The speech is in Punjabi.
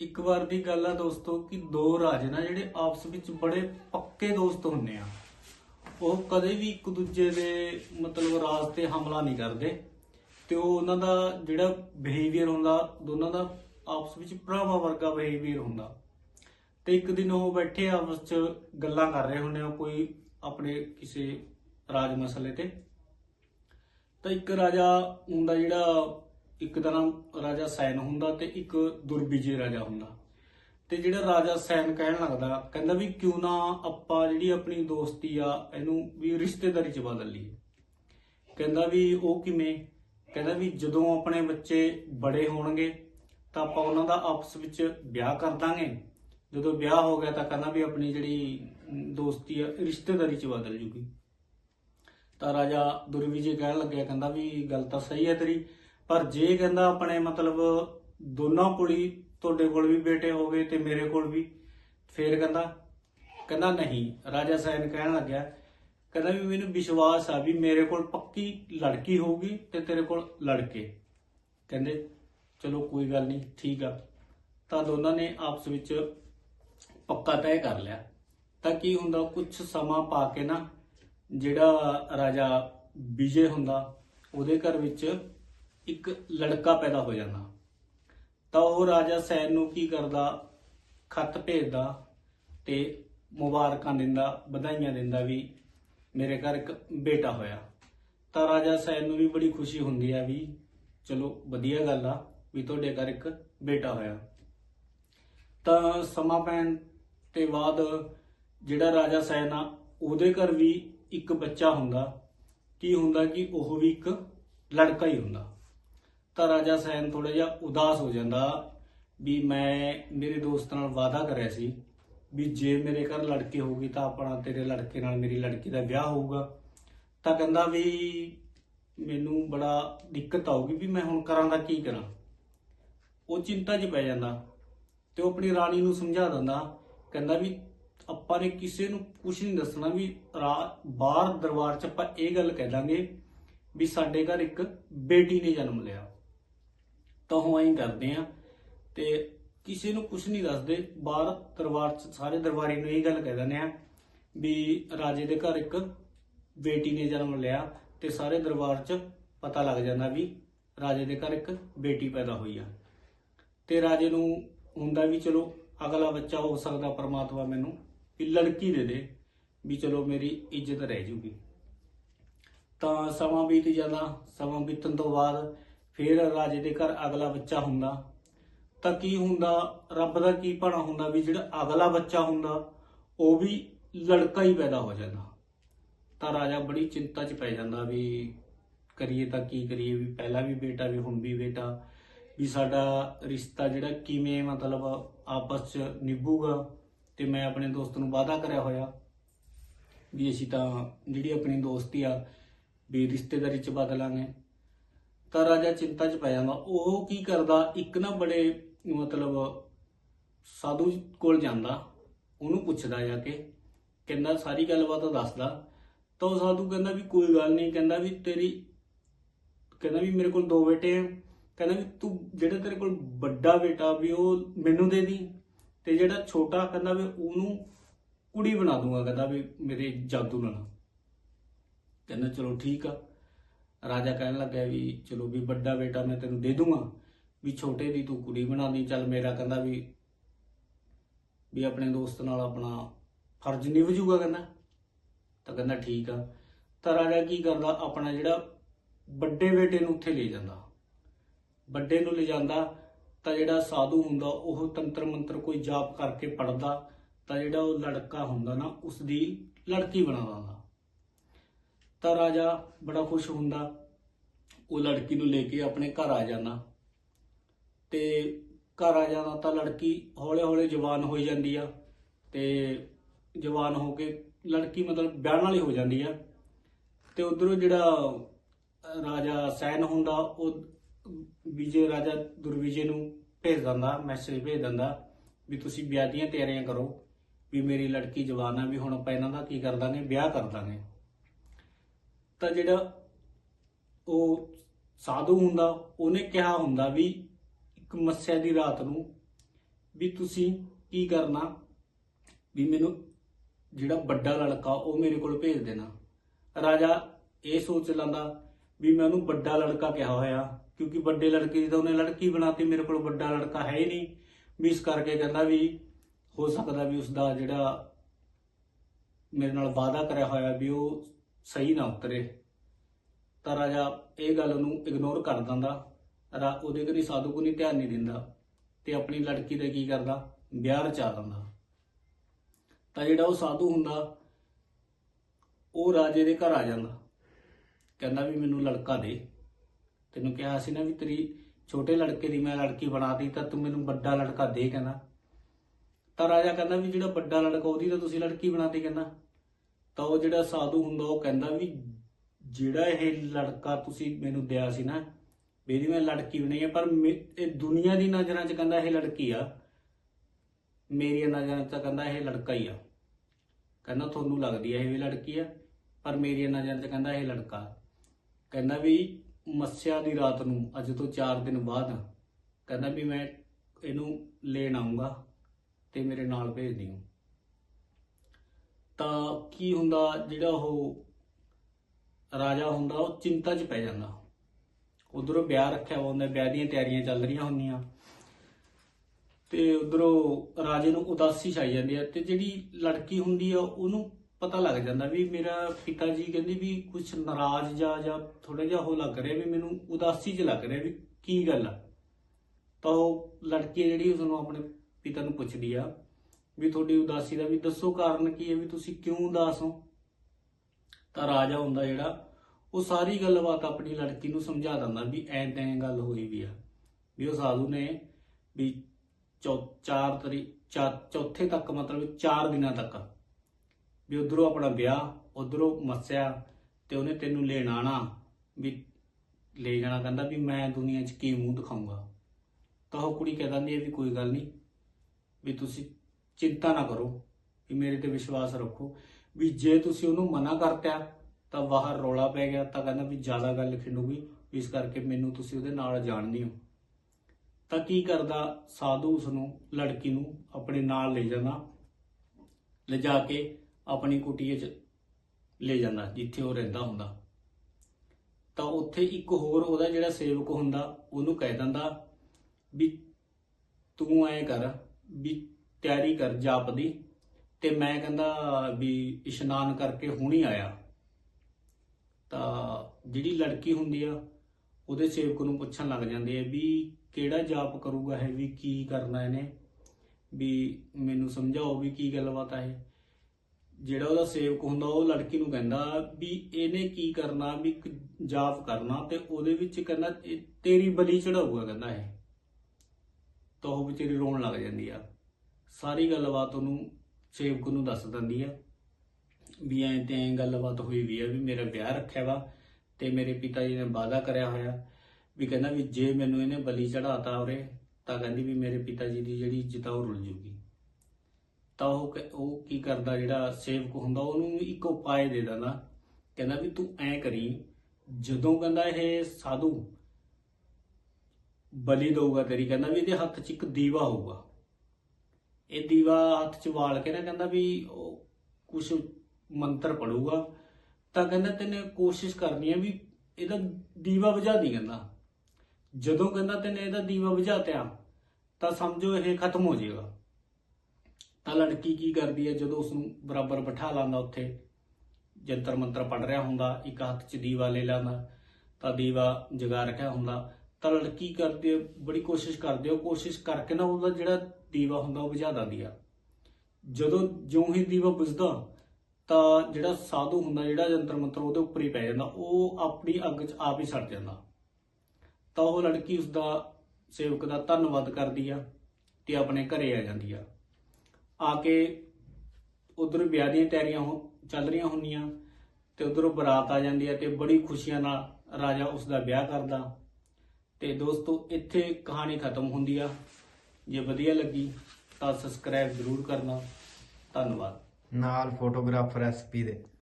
ਇੱਕ ਵਾਰ ਦੀ ਗੱਲ ਆ ਦੋਸਤੋ ਕਿ ਦੋ ਰਾਜੇ ਨਾ ਜਿਹੜੇ ਆਪਸ ਵਿੱਚ ਬੜੇ ਪੱਕੇ ਦੋਸਤ ਹੁੰਦੇ ਆ। ਉਹ ਕਦੇ ਵੀ ਇੱਕ ਦੂਜੇ ਦੇ ਮਤਲਬ ਰਾਜ ਤੇ ਹਮਲਾ ਨਹੀਂ ਕਰਦੇ ਤੇ ਉਹ ਉਹਨਾਂ ਦਾ ਜਿਹੜਾ ਬਿਹੇਵੀਅਰ ਹੁੰਦਾ, ਦੋਨਾਂ ਦਾ ਆਪਸ ਵਿੱਚ ਭਰਾਵਾਂ ਵਰਗਾ ਬਿਹੇਵੀਅਰ ਹੁੰਦਾ। ਤੇ ਇੱਕ ਦਿਨ ਉਹ ਬੈਠੇ ਆਪਸ 'ਚ ਗੱਲਾਂ ਕਰ ਰਹੇ ਹੁੰਦੇ ਆ ਕੋਈ ਆਪਣੇ ਕਿਸੇ ਰਾਜ ਮਸਲੇ ਤੇ। ਤਾਂ ਇੱਕ ਰਾਜਾ ਹੁੰਦਾ ਜਿਹੜਾ ਇੱਕ ਤਰ੍ਹਾਂ ਰਾਜਾ ਸੈਨ ਹੁੰਦਾ ਤੇ ਇੱਕ ਦੁਰਬਿਜੇ ਰਾਜਾ ਹੁੰਦਾ। ਤੇ ਜਿਹੜਾ ਰਾਜਾ ਸੈਨ ਕਹਿਣ ਲੱਗਦਾ, ਕਹਿੰਦਾ ਵੀ ਕਿਉਂ ਨਾ ਆਪਾਂ ਜਿਹੜੀ ਆਪਣੀ ਦੋਸਤੀ ਆ, ਇਹਨੂੰ ਵੀ ਰਿਸ਼ਤੇਦਾਰੀ ਚ ਬਦਲ ਲਈਏ। ਕਹਿੰਦਾ ਵੀ ਉਹ ਕਿਵੇਂ? ਕਹਿੰਦਾ ਵੀ ਜਦੋਂ ਆਪਣੇ ਬੱਚੇ ਬੜੇ ਹੋਣਗੇ, ਤਾਂ ਆਪਾਂ ਉਹਨਾਂ ਦਾ ਆਪਸ ਵਿੱਚ ਵਿਆਹ ਕਰ ਦਾਂਗੇ। ਜਦੋਂ ਵਿਆਹ ਹੋ ਗਿਆ ਤਾਂ ਕਹਿੰਦਾ ਵੀ ਆਪਣੀ ਜਿਹੜੀ ਦੋਸਤੀ ਆ, ਰਿਸ਼ਤੇਦਾਰੀ ਚ ਬਦਲ ਜੂਗੀ। ਤਾਂ ਰਾਜਾ ਦੁਰਵਿਜੇ ਕਹਿਣ ਲੱਗਿਆ, ਕਹਿੰਦਾ ਵੀ ਗੱਲ ਤਾਂ ਸਹੀ ਹੈ ਤੇਰੀ ਪਰ ਜੇ ਕਹਿੰਦਾ ਆਪਣੇ ਮਤਲਬ ਦੋਨਾਂ ਕੋਲ ਹੀ ਤੁਹਾਡੇ ਕੋਲ ਵੀ ਬੇਟੇ ਹੋ ਗਏ ਤੇ ਮੇਰੇ ਕੋਲ ਵੀ, ਫੇਰ ਕਹਿੰਦਾ ਕਹਿੰਦਾ ਨਹੀਂ, ਰਾਜਾ ਸੈਨ ਕਹਿਣ ਲੱਗਿਆ, ਕਹਿੰਦਾ ਵੀ ਮੈਨੂੰ ਵਿਸ਼ਵਾਸ ਆ ਵੀ ਮੇਰੇ ਕੋਲ ਪੱਕੀ ਲੜਕੀ ਹੋਊਗੀ ਤੇ ਤੇਰੇ ਕੋਲ ਲੜਕੇ। ਕਹਿੰਦੇ, ਚਲੋ ਕੋਈ ਗੱਲ ਨਹੀਂ, ਠੀਕ ਆ। ਤਾਂ ਦੋਨਾਂ ਨੇ ਆਪਸ ਵਿੱਚ ਪੱਕਾ ਤੈਅ ਕਰ ਲਿਆ। ਤਾਂ ਕੀ ਹੁੰਦਾ ਕੁਝ ਸਮਾਂ ਪਾ ਕੇ ਨਾ, ਜਿਹੜਾ ਰਾਜਾ ਵਿਜੇ ਹੁੰਦਾ, ਉਹਦੇ ਘਰ ਵਿੱਚ ਇੱਕ ਲੜਕਾ ਪੈਦਾ ਹੋ ਜਾਂਦਾ। ਤਾਂ ਉਹ ਰਾਜਾ ਸੈਨ ਨੂੰ ਕੀ ਕਰਦਾ? ਖੱਤ ਭੇਜਦਾ ਤੇ ਮੁਬਾਰਕਾਂ ਦਿੰਦਾ, ਵਧਾਈਆਂ ਦਿੰਦਾ ਵੀ ਮੇਰੇ ਘਰ ਇੱਕ ਬੇਟਾ ਹੋਇਆ। ਤਾਂ ਰਾਜਾ ਸੈਨ ਨੂੰ ਵੀ ਬੜੀ ਖੁਸ਼ੀ ਹੁੰਦੀ ਆ ਵੀ ਚਲੋ ਵਧੀਆ ਗੱਲ ਆ ਵੀ ਤੁਹਾਡੇ ਘਰ ਇੱਕ ਬੇਟਾ ਹੋਇਆ। ਤਾਂ ਸਮਾਂ ਪੈਣ ਤੇ ਬਾਅਦ ਜਿਹੜਾ ਰਾਜਾ ਸੈਨ ਆ, ਉਹਦੇ ਘਰ ਵੀ ਇੱਕ ਬੱਚਾ ਹੁੰਦਾ। ਕੀ ਹੁੰਦਾ ਕਿ ਉਹ ਵੀ ਇੱਕ ਲੜਕਾ ਹੀ ਹੁੰਦਾ। ਤਾਂ ਰਾਜਾ ਸੈਨ ਥੋੜਾ ਜਿਹਾ ਉਦਾਸ ਹੋ ਜਾਂਦਾ ਵੀ ਮੈਂ ਮੇਰੇ ਦੋਸਤ ਨਾਲ ਵਾਅਦਾ ਕਰਿਆ ਸੀ ਵੀ ਜੇ ਮੇਰੇ ਘਰ ਲੜਕੇ ਹੋਊਗੀ ਤਾਂ ਆਪਣਾ ਤੇਰੇ ਲੜਕੇ ਨਾਲ ਮੇਰੀ ਲੜਕੀ ਦਾ ਵਿਆਹ ਹੋਊਗਾ। ਤਾਂ ਕਹਿੰਦਾ ਵੀ ਮੈਨੂੰ ਬੜਾ ਦਿੱਕਤ ਆਊਗੀ ਵੀ ਮੈਂ ਹੁਣ ਕਰਾਂ ਦਾ ਕੀ ਕਰਾਂ। ਉਹ ਚਿੰਤਾ 'ਚ ਪੈ ਜਾਂਦਾ ਤੇ ਉਹ ਆਪਣੀ ਰਾਣੀ ਨੂੰ ਸਮਝਾ ਦਿੰਦਾ, ਕਹਿੰਦਾ ਵੀ ਆਪਾਂ ਨੇ ਕਿਸੇ ਨੂੰ ਕੁਝ ਨਹੀਂ ਦੱਸਣਾ ਵੀ ਰਾ- ਬਾਹਰ ਦਰਬਾਰ 'ਚ ਆਪਾਂ ਇਹ ਗੱਲ ਕਹਿ ਦਾਂਗੇ ਵੀ ਸਾਡੇ ਘਰ ਇੱਕ ਬੇਟੀ ਨੇ ਜਨਮ ਲਿਆ। ਤਾਂ ਉਹ ਐਂ ਕਰਦੇ ਆ ਤੇ ਕਿਸੇ ਨੂੰ ਕੁਝ ਨਹੀਂ ਦੱਸਦੇ। ਬਾਹਰ ਦਰਬਾਰ 'ਚ, ਸਾਰੇ ਦਰਬਾਰੀ ਨੂੰ ਇਹ ਗੱਲ ਕਹਿ ਦਿੰਦੇ ਆ ਵੀ ਰਾਜੇ ਦੇ ਘਰ ਇੱਕ ਬੇਟੀ ਨੇ ਜਨਮ ਲਿਆ ਤੇ ਸਾਰੇ ਦਰਬਾਰ 'ਚ ਪਤਾ ਲੱਗ ਜਾਂਦਾ ਵੀ ਰਾਜੇ ਦੇ ਘਰ ਇੱਕ ਬੇਟੀ ਪੈਦਾ ਹੋਈ ਆ। ਤੇ ਰਾਜੇ ਨੂੰ ਹੁੰਦਾ ਵੀ ਚਲੋ ਅਗਲਾ ਬੱਚਾ ਹੋ ਸਕਦਾ ਪਰਮਾਤਮਾ ਮੈਨੂੰ ਵੀ ਲੜਕੀ ਦੇ ਦੇ ਵੀ ਚਲੋ ਮੇਰੀ ਇੱਜ਼ਤ ਰਹਿ ਜੂਗੀ। ਤਾਂ ਸਮਾਂ ਬੀਤ ਜਾਂਦਾ। ਸਮਾਂ ਬੀਤਣ ਤੋਂ ਬਾਅਦ ਫਿਰ ਰਾਜੇ ਦੇ ਘਰ ਅਗਲਾ ਬੱਚਾ ਹੁੰਦਾ। ਤਾਂ ਕੀ ਹੁੰਦਾ? ਰੱਬ ਦਾ ਕੀ ਭਾਣਾ ਹੁੰਦਾ ਵੀ ਜਿਹੜਾ ਅਗਲਾ ਬੱਚਾ ਹੁੰਦਾ, ਉਹ ਵੀ ਲੜਕਾ ਹੀ ਪੈਦਾ ਹੋ ਜਾਂਦਾ। ਤਾਂ ਰਾਜਾ ਬੜੀ ਚਿੰਤਾ 'ਚ ਪੈ ਜਾਂਦਾ ਵੀ ਕਰੀਏ ਤਾਂ ਕੀ ਕਰੀਏ, ਵੀ ਪਹਿਲਾਂ ਵੀ ਬੇਟਾ, ਵੀ ਹੁਣ ਵੀ ਬੇਟਾ, ਵੀ ਸਾਡਾ ਰਿਸ਼ਤਾ ਜਿਹੜਾ ਕਿਵੇਂ ਮਤਲਬ ਆਪਸ 'ਚ ਨਿਭੂਗਾ ਤੇ ਮੈਂ ਆਪਣੇ ਦੋਸਤ ਨੂੰ ਵਾਅਦਾ ਕਰਿਆ ਹੋਇਆ। ਵੀ ਅਸੀਂ ਤਾਂ ਜਿਹੜੀ ਆਪਣੀ ਦੋਸਤੀ ਆ, ਵੀ ਰਿਸ਼ਤੇਦਾਰੀ 'ਚ ਬਦਲਾਂਗੇ। ਤਾਂ ਰਾਜਾ ਚਿੰਤਾ 'ਚ ਪੈ ਜਾਂਦਾ। ਉਹ ਕੀ ਕਰਦਾ, ਇੱਕ ਨਾ ਬੜੇ ਮਤਲਬ ਸਾਧੂ ਕੋਲ ਜਾਂਦਾ। ਉਹਨੂੰ ਪੁੱਛਦਾ ਜਾ ਕੇ, ਕਹਿੰਦਾ, ਸਾਰੀ ਗੱਲਬਾਤ ਦੱਸਦਾ। ਤਾਂ ਉਹ ਸਾਧੂ ਕਹਿੰਦਾ ਵੀ, ਕੋਈ ਗੱਲ ਨਹੀਂ, ਕਹਿੰਦਾ ਵੀ ਤੇਰੀ, ਕਹਿੰਦਾ ਵੀ ਮੇਰੇ ਕੋਲ ਦੋ ਬੇਟੇ ਆ। ਕਹਿੰਦਾ ਵੀ ਤੂੰ ਜਿਹੜਾ ਤੇਰੇ ਕੋਲ ਵੱਡਾ ਬੇਟਾ ਵੀ ਉਹ ਮੈਨੂੰ ਦੇ ਦੀ। ਤੇ ਜਿਹੜਾ ਛੋਟਾ, ਕਹਿੰਦਾ ਵੀ ਉਹਨੂੰ ਕੁੜੀ ਬਣਾ ਦੂੰਗਾ, ਕਹਿੰਦਾ ਵੀ ਮੇਰੇ ਜਾਦੂ ਨਾਲ। ਕਹਿੰਦਾ, ਚਲੋ ਠੀਕ ਆ। ਰਾਜਾ ਕਹਿਣ ਲੱਗਾ ਵੀ ਚਲੋ ਵੀ ਵੱਡਾ ਬੇਟਾ ਮੈਂ ਤੈਨੂੰ ਦੇ ਦੂੰਗਾ, ਵੀ ਛੋਟੇ ਦੀ ਤੂੰ ਕੁੜੀ ਬਣਾ ਦੀ, ਚੱਲ ਮੇਰਾ ਕਹਿੰਦਾ ਵੀ ਵੀ ਆਪਣੇ ਦੋਸਤ ਨਾਲ ਆਪਣਾ ਫਰਜ਼ ਨਿਭ ਜੂਗਾ ਕਹਿੰਦਾ। ਤਾਂ ਕਹਿੰਦਾ ਠੀਕ ਆ। ਤਾਂ ਰਾਜਾ ਕੀ ਕਰਦਾ, ਆਪਣਾ ਜਿਹੜਾ ਵੱਡੇ ਬੇਟੇ ਨੂੰ ਉੱਥੇ ਲੈ ਜਾਂਦਾ। ਵੱਡੇ ਨੂੰ ਲੈ ਜਾਂਦਾ, ਤਾਂ ਜਿਹੜਾ ਸਾਧੂ ਹੁੰਦਾ, ਉਹ ਤੰਤਰ ਮੰਤਰ ਕੋਈ ਜਾਪ ਕਰਕੇ ਪੜਦਾ ਤਾਂ ਜਿਹੜਾ ਉਹ ਲੜਕਾ ਹੁੰਦਾ ਨਾ ਉਸ ਦੀ ਲੜਕੀ ਬਣਾ ਦਿੰਦਾ। ਤਾਂ ਰਾਜਾ ਬੜਾ ਖੁਸ਼ ਹੁੰਦਾ। ਉਹ ਲੜਕੀ ਨੂੰ ਲੈ ਕੇ ਆਪਣੇ ਘਰ ਆ ਜਾਂਦਾ। ਤੇ ਘਰ ਆ ਜਾਂਦਾ ਤਾਂ ਲੜਕੀ ਹੌਲੇ ਹੌਲੇ ਜਵਾਨ ਹੋਈ ਜਾਂਦੀ ਆ। ਤੇ ਜਵਾਨ ਹੋ ਕੇ ਲੜਕੀ ਮਤਲਬ ਵਿਆਹਣ ਵਾਲੀ ਹੋ ਜਾਂਦੀ ਆ। ਤੇ ਉਧਰੋਂ ਜਿਹੜਾ ਰਾਜਾ ਸੈਨ ਹੁੰਦਾ, ਉਹ ਵਿਜੇ, ਰਾਜਾ ਦੁਰਵਿਜੇ ਨੂੰ ਭੇਜ ਦਿੰਦਾ, ਮੈਸੇਜ ਭੇਜ ਦਿੰਦਾ ਵੀ ਤੁਸੀਂ ਵਿਆਹ ਦੀਆਂ ਤਿਆਰੀਆਂ ਕਰੋ, ਵੀ ਮੇਰੀ ਲੜਕੀ ਜਵਾਨ ਆ, ਵੀ ਹੁਣ ਆਪਾਂ ਇਹਨਾਂ ਦਾ ਕੀ ਕਰ ਦਾਂਗੇ, ਵਿਆਹ ਕਰ ਦਾਂਗੇ। ਤਾਂ ਜਿਹੜਾ ਉਹ ਸਾਧੂ ਹੁੰਦਾ, ਉਹਨੇ ਕਿਹਾ ਹੁੰਦਾ ਵੀ ਇੱਕ ਮੱਸਿਆ ਦੀ ਰਾਤ ਨੂੰ ਵੀ ਤੁਸੀਂ ਕੀ ਕਰਨਾ? ਵੀ ਮੈਨੂੰ ਜਿਹੜਾ ਵੱਡਾ ਲੜਕਾ, ਉਹ ਮੇਰੇ ਕੋਲ ਭੇਜ ਦੇਣਾ। ਰਾਜਾ ਇਹ ਸੋਚ ਲੈਂਦਾ ਵੀ ਮੈਂ ਉਹਨੂੰ ਵੱਡਾ ਲੜਕਾ ਕਿਹਾ ਹੋਇਆ, ਕਿਉਂਕਿ ਵੱਡੇ ਲੜਕੇ ਦੀ ਤਾਂ ਉਹਨੇ ਲੜਕੀ ਬਣਾਤੀ, ਮੇਰੇ ਕੋਲ ਵੱਡਾ ਲੜਕਾ ਹੈ ਹੀ ਨਹੀਂ। ਵੀ ਇਸ ਕਰਕੇ ਕਹਿੰਦਾ ਵੀ ਹੋ ਸਕਦਾ ਵੀ ਉਸ ਦਾ ਜਿਹੜਾ ਮੇਰੇ ਨਾਲ ਵਾਅਦਾ ਕਰਿਆ ਹੋਇਆ ਵੀ ਉਹ ਸਹੀ ਨਾ ਉਤਰੇ। ਤਾਂ ਰਾਜਾ ਇਹ ਗੱਲ ਨੂੰ ਇਗਨੋਰ ਕਰ ਦਿੰਦਾ। ਰਾ, ਉਹਦੇ ਕਰੀ ਸਾਧੂ ਕੋ ਨਹੀਂ ਧਿਆਨ ਨਹੀਂ ਦਿੰਦਾ ਤੇ ਆਪਣੀ ਲੜਕੀ ਦਾ ਕੀ ਕਰਦਾ? ਵਿਆਹ ਰਚਾ ਦਿੰਦਾ। ਤਾਂ ਜਿਹੜਾ ਉਹ ਸਾਧੂ ਹੁੰਦਾ, ਉਹ ਰਾਜੇ ਦੇ ਘਰ ਆ ਜਾਂਦਾ। ਕਹਿੰਦਾ ਵੀ ਮੈਨੂੰ ਲੜਕਾ ਦੇ। ਤੈਨੂੰ ਕਿਹਾ ਸੀ ਨਾ ਵੀ ਤੇਰੀ ਛੋਟੇ ਲੜਕੇ ਦੀ ਮੈਂ ਲੜਕੀ ਬਣਾਤੀ ਤਾਂ ਤੂੰ ਮੈਨੂੰ ਵੱਡਾ ਲੜਕਾ ਦੇ, ਕਹਿੰਦਾ। ਤਾਂ ਰਾਜਾ ਕਹਿੰਦਾ ਵੀ ਜਿਹੜਾ ਵੱਡਾ ਲੜਕਾ ਉਹਦੀ ਤਾਂ ਤੁਸੀਂ ਲੜਕੀ ਬਣਾਤੀ ਕਹਿੰਦਾ। ਤਾਂ ਉਹ ਜਿਹੜਾ ਸਾਧੂ ਹੁੰਦਾ, ਉਹ ਕਹਿੰਦਾ ਵੀ ਜਿਹੜਾ ਇਹ ਲੜਕਾ ਤੁਸੀਂ ਮੈਨੂੰ ਦਿਆ ਸੀ ਨਾ ਵੀ ਇਹਦੀ ਮੈਂ ਲੜਕੀ ਬਣਾਈ ਆ, ਪਰ ਮੇ- ਇਹ ਦੁਨੀਆ ਦੀ ਨਜ਼ਰਾਂ 'ਚ ਕਹਿੰਦਾ ਇਹ ਲੜਕੀ ਆ। ਮੇਰੀਆਂ ਨਜ਼ਰਾਂ 'ਚ ਕਹਿੰਦਾ ਇਹ ਲੜਕਾ ਹੀ ਆ। ਕਹਿੰਦਾ ਤੁਹਾਨੂੰ ਲੱਗਦੀ ਹੈ ਇਹ ਵੀ ਲੜਕੀ ਆ, ਪਰ ਮੇਰੀਆਂ ਨਜ਼ਰਾਂ 'ਚ ਕਹਿੰਦਾ ਇਹ ਲੜਕਾ। ਕਹਿੰਦਾ ਵੀ ਮੱਸਿਆ ਦੀ ਰਾਤ ਨੂੰ, ਅੱਜ ਤੋਂ 4 ਦਿਨ ਬਾਅਦ, ਕਹਿੰਦਾ ਵੀ ਮੈਂ ਇਹਨੂੰ ਲੈਣ ਆਉਂਗਾ ਤੇ ਮੇਰੇ ਨਾਲ ਭੇਜ ਦਿਓ। ਤਾਂ ਕੀ ਹੁੰਦਾ, ਜਿਹੜਾ ਉਹ ਰਾਜਾ ਹੁੰਦਾ, ਉਹ ਚਿੰਤਾ 'ਚ ਪੈ ਜਾਂਦਾ। ਉਧਰੋਂ ਵਿਆਹ ਰੱਖਿਆ ਹੋਇਆ ਹੁੰਦਾ, ਵਿਆਹ ਦੀਆਂ ਤਿਆਰੀਆਂ ਚੱਲ ਰਹੀਆਂ ਹੁੰਦੀਆਂ। ਤੇ ਉਧਰੋਂ ਰਾਜੇ ਨੂੰ ਉਦਾਸੀ ਛਾਈ ਜਾਂਦੀ ਹੈ ਤੇ ਜਿਹੜੀ ਲੜਕੀ ਹੁੰਦੀ ਆ, ਉਹਨੂੰ ਪਤਾ ਲੱਗ ਜਾਂਦਾ ਵੀ ਮੇਰਾ ਪਿਤਾ ਜੀ ਕਹਿੰਦੇ ਵੀ ਕੁਝ ਨਾਰਾਜ਼ ਜਾਂ ਜਾਂ ਥੋੜਾ ਜਿਹਾ ਉਹ ਲੱਗ ਰਿਹਾ ਵੀ ਮੈਨੂੰ ਉਦਾਸੀ 'ਚ ਲੱਗ ਰਿਹਾ ਵੀ ਕੀ ਗੱਲ ਆ। ਤਾਂ ਉਹ ਲੜਕੀ ਹੈ ਜਿਹੜੀ, ਉਸਨੂੰ ਆਪਣੇ ਪਿਤਾ ਨੂੰ ਪੁੱਛਦੀ ਆ ਵੀ ਤੁਹਾਡੀ ਉਦਾਸੀ ਦਾ ਵੀ ਦੱਸੋ ਕਾਰਨ ਕੀ ਹੈ ਵੀ ਤੁਸੀਂ ਕਿਉਂ ਉਦਾਸ ਹੋ? ਤਾਂ ਰਾਜਾ ਹੁੰਦਾ ਜਿਹੜਾ, ਉਹ ਸਾਰੀ ਗੱਲਬਾਤ ਆਪਣੀ ਲੜਕੀ ਨੂੰ ਸਮਝਾ ਦਿੰਦਾ ਵੀ ਐਂ ਤੈਂ ਗੱਲ ਹੋਈ ਵੀ ਆ। ਵੀ ਉਹ ਸਾਧੂ ਨੇ ਵੀ ਚੌ- ਚਾਰ ਤਰੀ ਚਾ- ਚੌਥੇ ਤੱਕ ਮਤਲਬ 4 ਦਿਨਾਂ ਤੱਕ ਵੀ ਉਧਰੋਂ ਆਪਣਾ ਵਿਆਹ, ਉਧਰੋਂ ਮੱਸਿਆ ਤੇ ਉਹਨੇ ਤੈਨੂੰ ਲੈਣ ਆਣਾ ਵੀ, ਲੈ ਜਾਣਾ ਕਹਿੰਦਾ ਵੀ ਮੈਂ ਦੁਨੀਆ 'ਚ ਕੀ ਮੂੰਹ ਦਿਖਾਊਂਗਾ। ਤਾਂ ਉਹ ਕੁੜੀ ਕਹਿ ਦਿੰਦੀ ਹੈ ਵੀ ਕੋਈ ਗੱਲ ਨਹੀਂ, ਵੀ ਤੁਸੀਂ ਚਿੰਤਾ ਨਾ ਕਰੋ ਵੀ ਮੇਰੇ ਤੇ ਵਿਸ਼ਵਾਸ ਰੱਖੋ ਵੀ ਜੇ ਤੁਸੀਂ ਉਹਨੂੰ ਮਨਾ ਕਰਤਾ ਤਾਂ ਬਾਹਰ ਰੌਲਾ ਪੈ ਗਿਆ ਤਾਂ ਕਹਿੰਦਾ ਵੀ ਜ਼ਿਆਦਾ ਗੱਲ ਖਿੰਡੂਗੀ, ਇਸ ਕਰਕੇ ਮੈਨੂੰ ਤੁਸੀਂ ਉਹਦੇ ਨਾਲ ਜਾਣਦੇ ਹੋ। ਤਾਂ ਕੀ ਕਰਦਾ ਸਾਧੂ ਉਸ ਨੂੰ ਲੜਕੀ ਨੂੰ ਆਪਣੇ ਨਾਲ ਲੈ ਜਾਂਦਾ, ਲਿਜਾ ਕੇ ਆਪਣੀ ਕੁਟੀਏ 'ਚ ਲੈ ਜਾਂਦਾ, ਜਿੱਥੇ ਉਹ ਰਹਿੰਦਾ ਹੁੰਦਾ। ਤਾਂ ਉੱਥੇ ਇੱਕ ਹੋਰ ਉਹਦਾ ਜਿਹੜਾ ਸੇਵਕ ਹੁੰਦਾ, ਉਹਨੂੰ ਕਹਿ ਦਿੰਦਾ ਵੀ ਤੂੰ ਐ ਕਰ ਵੀ ਤਿਆਰੀ ਕਰ ਜਾਪ ਦੀ ਤੇ ਮੈਂ ਕਹਿੰਦਾ ਵੀ ਇਸ਼ਨਾਨ ਕਰਕੇ ਹੁਣੀ ਆਇਆ। ਤਾਂ ਜਿਹੜੀ ਲੜਕੀ ਹੁੰਦੀ ਆ, ਉਹਦੇ ਸੇਵਕ ਨੂੰ ਪੁੱਛਣ ਲੱਗ ਜਾਂਦੇ ਆ ਵੀ ਕਿਹੜਾ ਜਾਪ ਕਰੂਗਾ ਇਹ, ਵੀ ਕੀ ਕਰਨਾ ਇਹਨੇ? ਵੀ ਮੈਨੂੰ ਸਮਝਾਓ ਵੀ ਕੀ ਗੱਲਬਾਤ ਆ ਇਹ। ਜਿਹੜਾ ਉਹਦਾ ਸੇਵਕ ਹੁੰਦਾ, ਉਹ ਲੜਕੀ ਨੂੰ ਕਹਿੰਦਾ ਵੀ ਇਹਨੇ ਕੀ ਕਰਨਾ, ਵੀ ਜਾਪ ਕਰਨਾ ਤੇ ਉਹਦੇ ਵਿੱਚ ਕਹਿੰਦਾ ਤੇਰੀ ਬਲੀ ਚੜਾਊਗਾ ਕਹਿੰਦਾ ਇਹ। ਤਾਂ ਉਹ ਵਿਚਾਰੀ ਰੋਣ ਲੱਗ ਜਾਂਦੀ ਆ। ਸਾਰੀ ਗੱਲਬਾਤ ਉਹਨੂੰ ਸੇਵਕ ਨੂੰ ਦੱਸ ਦਿੰਦੀ ਆ ਵੀ ਐਂ ਤੇ ਐਂ ਗੱਲਬਾਤ ਹੋਈ ਵੀ ਆ ਵੀ ਮੇਰਾ ਵਿਆਹ ਰੱਖਿਆ ਵਾ ਤੇ ਮੇਰੇ ਪਿਤਾ ਜੀ ਨੇ ਵਾਅਦਾ ਕਰਿਆ ਹੋਇਆ ਵੀ ਕਹਿੰਦਾ ਵੀ ਜੇ ਮੈਨੂੰ ਇਹਨੇ ਬਲੀ ਚੜਾਤਾ ਉਰੇ, ਤਾਂ ਕਹਿੰਦੀ ਵੀ ਮੇਰੇ ਪਿਤਾ ਜੀ ਦੀ ਜਿਹੜੀ ਇੱਜ਼ਤ ਆ ਉਹ ਰੁਲ ਜੂਗੀ ਤਾਂ ਉਹ ਕ- ਉਹ ਕੀ ਕਰਦਾ ਜਿਹੜਾ ਸੇਵਕ ਹੁੰਦਾ ਉਹਨੂੰ ਇੱਕ ਉਪਾਅ ਦੇ ਦਿੰਦਾ, ਕਹਿੰਦਾ ਵੀ ਤੂੰ ਐਂ ਕਰੀ, ਜਦੋਂ ਕਹਿੰਦਾ ਇਹ ਸਾਧੂ ਬਲੀ ਦਊਗਾ ਤੇਰੀ, ਕਹਿੰਦਾ ਵੀ ਇਹਦੇ ਹੱਥ 'ਚ ਇੱਕ ਦੀਵਾ ਹੋਊਗਾ। ਇਹ ਦੀਵਾ ਹੱਥ 'ਚ ਵਾਲ ਕੇ ਨਾ ਕਹਿੰਦਾ ਵੀ ਉਹ ਕੁਝ ਮੰਤਰ ਪੜੂਗਾ, ਤਾਂ ਕਹਿੰਦਾ ਤੈਨੇ ਕੋਸ਼ਿਸ਼ ਕਰਨੀ ਹੈ ਵੀ ਇਹਦਾ ਦੀਵਾ ਬੁਝਾ ਦੀ ਕਹਿੰਦਾ। ਜਦੋਂ ਕਹਿੰਦਾ ਤੈਨੇ ਇਹਦਾ ਦੀਵਾ ਬੁਝਾਤਿਆ ਤਾਂ ਸਮਝੋ ਇਹ ਖਤਮ ਹੋ ਜਾਏਗਾ ਤਾਂ ਲੜਕੀ ਕੀ ਕਰਦੀ ਹੈ ਜਦੋਂ ਉਸ ਨੂੰ ਬਰਾਬਰ ਬਿਠਾ ਲਾਂਦਾ ਉੱਥੇ, ਜੰਤਰ ਮੰਤਰ ਪੜ ਰਿਹਾ ਹੁੰਦਾ, ਇੱਕ ਹੱਥ 'ਚ ਦੀਵਾ ਲੈ ਲੈਂਦਾ, ਤਾਂ ਦੀਵਾ ਜਗਾ ਰੱਖਿਆ ਹੁੰਦਾ। ਤਾਂ ਲੜਕੀ ਕਰਦੇ ਬੜੀ ਕੋਸ਼ਿਸ਼ ਕਰਦੇ ਹੈ ਉਹ ਕੋਸ਼ਿਸ਼ ਕਰਕੇ ਨਾ ਉਹਦਾ ਜਿਹੜਾ ਦੀਵਾ ਹੁੰਦਾ ਉਹ ਬੁਝਾ ਦਿੰਦੀ ਆ। ਜਦੋਂ ਜਿਉਂ ਹੀ ਦੀਵਾ ਬੁਝਦਾ, ਤਾਂ ਜਿਹੜਾ ਸਾਧੂ ਹੁੰਦਾ, ਜਿਹੜਾ ਯੰਤਰ ਮੰਤਰ ਉਹਦੇ ਉੱਪਰ ਹੀ ਪੈ ਜਾਂਦਾ। ਉਹ ਆਪਣੀ ਅੱਗ 'ਚ ਆਪ ਹੀ ਸੜ ਜਾਂਦਾ। ਤਾਂ ਉਹ ਲੜਕੀ ਉਸ ਦਾ ਸੇਵਕ ਦਾ ਧੰਨਵਾਦ ਕਰਦੀ ਆ ਤੇ ਆਪਣੇ ਘਰੇ ਆ ਜਾਂਦੀ ਆ। ਆ ਕੇ ਉਧਰ ਵਿਆਹ ਦੀਆਂ ਤਿਆਰੀਆਂ ਚੱਲ ਰਹੀਆਂ ਹੁੰਦੀਆਂ ਤੇ ਉਧਰੋਂ ਬਰਾਤ ਆ ਜਾਂਦੀ ਹੈ ਤੇ ਬੜੀ ਖੁਸ਼ੀਆਂ ਨਾਲ ਰਾਜਾ ਉਸ ਦਾ ਵਿਆਹ ਕਰਦਾ। ਤੇ ਦੋਸਤੋ, ਇੱਥੇ ਕਹਾਣੀ ਖਤਮ ਹੁੰਦੀ ਆ। ਜੇ ਵਧੀਆ ਲੱਗੀ, ਤਾਂ ਸਬਸਕ੍ਰਾਈਬ ਜ਼ਰੂਰ ਕਰਨਾ। ਧੰਨਵਾਦ। ਨਾਲ ਫੋਟੋਗ੍ਰਾਫਰ ਐਸਪੀ ਦੇ।